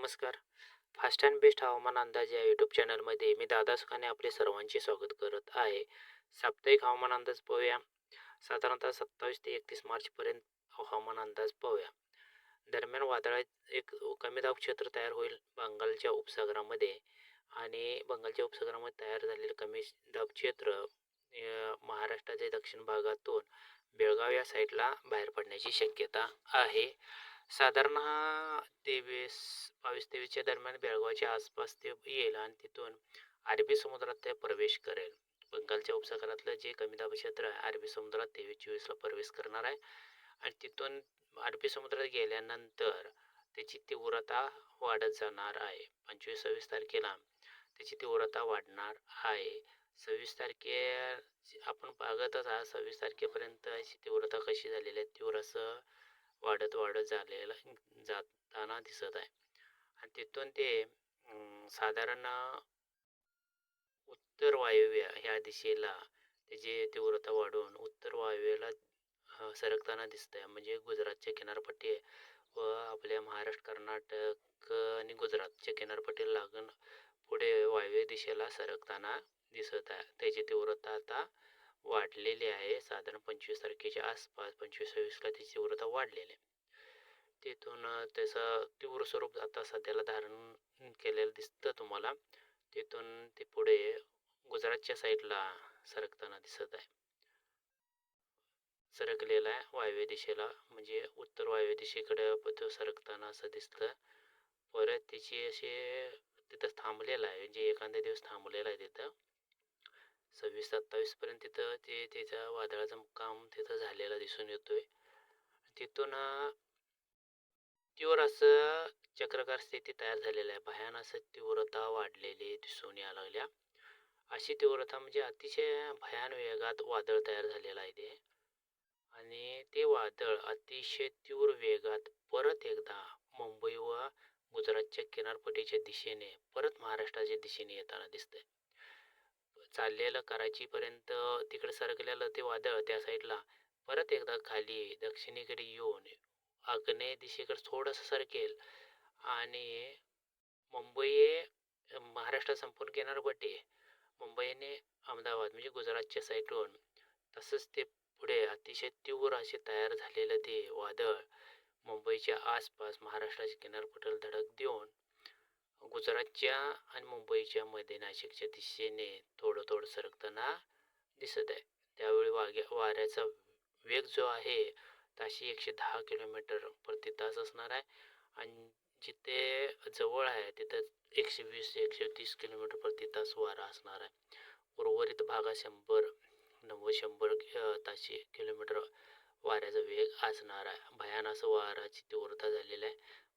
नमस्कार. Fast and best हवामान अंदाज या यूट्यूब चॅनलमध्ये मी दादा सुखाने आपले सर्वांचे स्वागत करत आहे. साप्ताहिक हवामान अंदाज पाहूया. साधारणतः सत्तावीस ते एकतीस मार्चपर्यंत हवामान अंदाज पाहूया. दरम्यान वादळात एक कमी दाब क्षेत्र तयार होईल बंगालच्या उपसागरामध्ये आणि बंगालच्या उपसागरामध्ये तयार झालेलं कमी दाब क्षेत्र महाराष्ट्राच्या दक्षिण भागातून बेळगाव या साईडला बाहेर पडण्याची शक्यता आहे. साधारण हा तेवीस बावीस तेवीसच्या दरम्यान बेळगावच्या आसपास ते येईल आणि तिथून अरबी समुद्रात ते प्रवेश करेल. बंगालच्या उपसागरातलं जे कमी दाब क्षेत्र आहे अरबी समुद्रात तेवीस चोवीसला प्रवेश करणार आहे आणि तिथून अरबी समुद्रात गेल्यानंतर त्याची तीव्रता वाढत जाणार आहे. पंचवीस सव्वीस तारखेला त्याची तीव्रता वाढणार आहे. सव्वीस तारखे आपण बघतच आहात सव्वीस तारखेपर्यंत तीव्रता कशी झालेली आहे तीव्र असं वाढत वाढत झालेला जाताना दिसत आहे. आणि तिथून ते साधारण उत्तर वायव्य ह्या दिशेला त्याची तीव्रता वाढून उत्तर वायव्यला सरकताना दिसत आहे म्हणजे गुजरातच्या किनारपट्टी व आपल्या महाराष्ट्र कर्नाटक आणि गुजरातच्या किनारपट्टीला लागून पुढे वायव्य दिशेला सरकताना दिसत आहे. त्याची तीव्रता आता वाढलेली आहे. साधारण पंचवीस तारखेच्या आसपास पंचवीस सव्वीसला त्याची तीव्रता वाढलेली आहे. तिथून त्याचं तीव्र स्वरूप आता सध्याला धारण केलेलं दिसतं तुम्हाला. तिथून ते पुढे गुजरातच्या साईडला सरकताना दिसत आहे. सरकलेला आहे वायव्य दिशेला म्हणजे उत्तर वायव्य दिशेकडे तो सरकताना असं दिसतं. परत त्याची असे तिथं थांबलेला आहे म्हणजे एखादा दिवस थांबलेला आहे तिथं. सव्वीस सत्तावीस पर्यंत तिथं ते त्याचा वादळाचा मुक्काम तिथं झालेला दिसून येतोय. तिथून तीव्र असं चक्रकार स्थिती तयार झालेलं आहे. भयान असं तीव्रता वाढलेली दिसून या लागल्या. अशी तीव्रता म्हणजे अतिशय भयान वेगात वादळ तयार झालेलं आहे ते. आणि ते वादळ अतिशय तीव्र वेगात परत एकदा मुंबई व गुजरातच्या किनारपट्टीच्या दिशेने परत महाराष्ट्राच्या दिशेने येताना दिसतंय. चाललेलं कराचीपर्यंत तिकडे सरकलेलं ते वादळ त्या साईडला परत एकदा खाली दक्षिणेकडे येऊन आग्नेय दिशेकडे थोडंसं सरकेल आणि मुंबई महाराष्ट्र संपूर्ण किनारपट्टी मुंबईने अहमदाबाद म्हणजे गुजरातच्या साईडवरून तसंच ते पुढे अतिशय तीव्र असे तयार झालेलं ते वादळ मुंबईच्या आसपास महाराष्ट्राच्या किनारपट्टीला धडक देऊन गुजरातच्या आणि मुंबईच्या मध्ये नाशिकच्या दिशेने थोडं थोडं सरकताना दिसत आहे. त्यावेळी वाग्या वाऱ्याचा वेग जो आहे ताशी एकशे दहा किलोमीटर प्रति तास असणार आहे. आणि जिथे जवळ आहे तिथं एकशे वीस एकशे तीस किलोमीटर प्रति तास वारा असणार आहे. उर्वरित भागात शंभर नव्वद शंभर ताशी किलोमीटर वाऱ्याचा वेग असणार आहे. भयान असं वाराची तीव्रता झालेली आहे.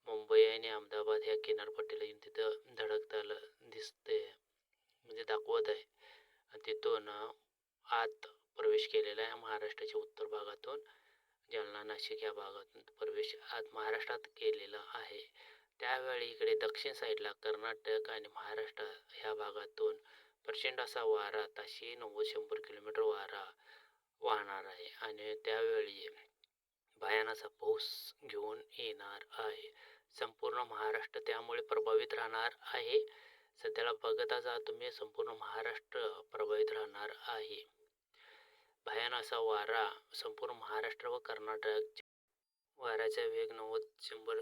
मुंबई आणि अहमदाबाद ह्या किनारपट्टीला येऊन तिथं धडकताना दिसते म्हणजे दाखवत आहे. आणि तिथून आत प्रवेश केलेला आहे महाराष्ट्राच्या उत्तर भागातून. जालना नाशिक या भागातून प्रवेश आत महाराष्ट्रात केलेला आहे. त्यावेळी इकडे दक्षिण साईडला कर्नाटक आणि महाराष्ट्र ह्या भागातून प्रचंड असा वारा ताशी नव्वद शंभर किलोमीटर वारा वाहणार आहे. आणि त्यावेळी भयानाचा पाऊस घेऊन येणार आहे. संपूर्ण महाराष्ट्र त्यामुळे प्रभावित राहणार आहे. सध्याला बघतच आहात तुम्ही संपूर्ण महाराष्ट्र प्रभावित राहणार आहे. भयान असा वारा संपूर्ण महाराष्ट्र व कर्नाटक वाऱ्याचा वेग नव्वद शंभर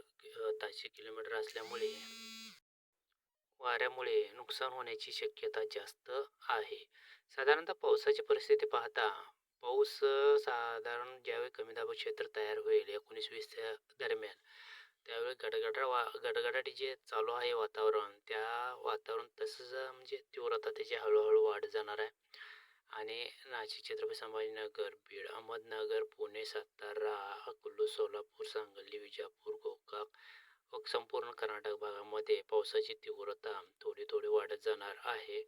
ताशी किलोमीटर असल्यामुळे वाऱ्यामुळे नुकसान होण्याची शक्यता जास्त आहे. साधारणतः पावसाची परिस्थिती पाहता पाऊस साधारण ज्यावेळी कमी दाब क्षेत्र तयार होईल एकोणीस वीसच्या दरम्यान त्यावेळी गडगड वा गडगडाटी जे चालू आहे वातावरण. त्या वातावरण तसंच म्हणजे तीव्रता त्याची हळूहळू वाढ जाणार आहे. आणि नाशिक छत्रपती संभाजीनगर बीड अहमदनगर पुणे सातारा अकोला सोलापूर सांगली विजापूर गोकाक व संपूर्ण कर्नाटक भागामध्ये पावसाची तीव्रता थोडी थोडी वाढत जाणार आहे.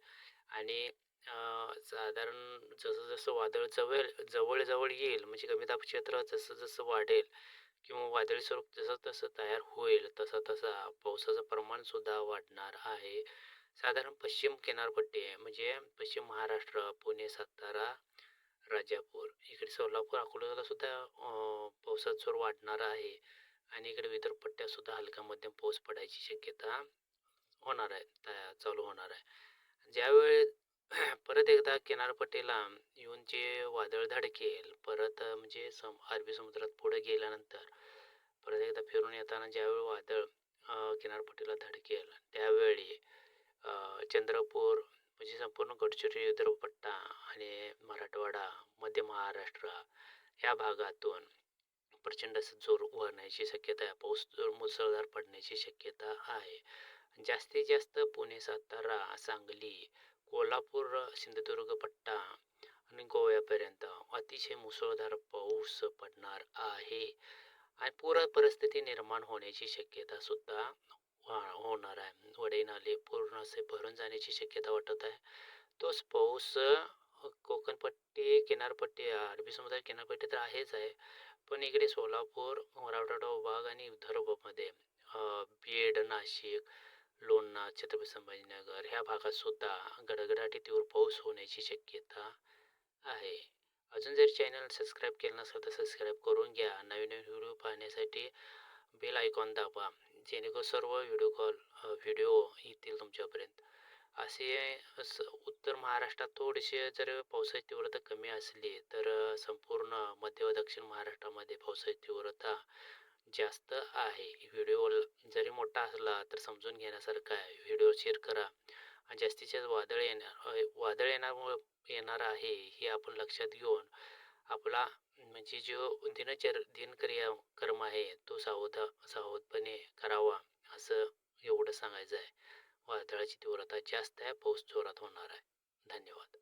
आणि साधारण जसं जसं वादळ जवळ जवळ जवळ येईल म्हणजे कमी दाब क्षेत्र जसं जसं वाढेल किंवा वादळी स्वरूप जसं तसं तयार होईल तसा तसा पावसाचं प्रमाण सुद्धा वाढणार आहे. साधारण पश्चिम किनारपट्टी आहे म्हणजे पश्चिम महाराष्ट्र पुणे सातारा राजापूर. इकडे सोलापूर अकोल्याला सुद्धा अं, पावसाचा जोर वाढणार आहे. आणि इकडे विदर्भ पट्ट्यात सुद्धा हलका मध्यम पाऊस पडायची शक्यता होणार आहे चालू होणार आहे. ज्यावेळी परत एकदा किनारपट्टीला येऊन जे वादळ धडकेल परत म्हणजे सम अरबी समुद्रात पुढे गेल्यानंतर परत एकदा फिरून येताना ज्यावेळी वादळ किनारपट्टीला धडकेल त्यावेळी चंद्रपूर म्हणजे संपूर्ण गडचिरोली विदर्भपट्टा आणि मराठवाडा मध्य महाराष्ट्र या भागातून प्रचंड असं जोर वाहण्याची शक्यता आहे. पाऊस मुसळधार पडण्याची शक्यता आहे. जास्तीत जास्त पुणे सातारा सांगली कोल्हापूर सिंधुदुर्ग पट्टा आणि गोव्यापर्यंत अतिशय मुसळधार पाऊस पडणार आहे आणि पूर परिस्थिती निर्माण होण्याची शक्यता सुद्धा होणार आहे. वडे नाले पूर्ण असे भरून जाण्याची शक्यता वाटत आहे. तोच पाऊस कोकणपट्टी किनारपट्टी अरबी समुद्र किनारपट्टी तर आहेच आहे. पण इकडे सोलापूर मराठवाडा भाग आणि विदर्भमध्ये बीड नाशिक लोणना छत्रपती संभाजीनगर ह्या भागात सुद्धा गडगडाटी तीव्र पाऊस होण्याची शक्यता आहे. अजून जर चॅनल सबस्क्राईब केलं नसेल तर सबस्क्राईब करून घ्या. नवीन नवीन व्हिडिओ पाहण्यासाठी बेल आयकॉन दाबा. जेणेकरून सर्व व्हिडिओ कॉल व्हिडिओ येतील तुमच्यापर्यंत. असे उत्तर महाराष्ट्रात थोडीशी जर पावसाची तीव्रता कमी असली तर संपूर्ण मध्य व दक्षिण महाराष्ट्रामध्ये पावसाची तीव्रता जास्त आहे. व्हिडिओ जरी मोठा असला तर समजून घेण्यासारखा आहे. व्हिडिओ शेअर करा. आणि जास्तीत जास्त वादळ येणार वादळ येण्यामुळे येणार आहे हे आपण लक्षात घेऊन आपला म्हणजे जो दिनचर दिनक्रिया कर्म आहे तो सावध सावधपणे करावा असं एवढं सांगायचं आहे. वादळाची तीव्रता जास्त आहे पाऊस जोरात होणार आहे. धन्यवाद.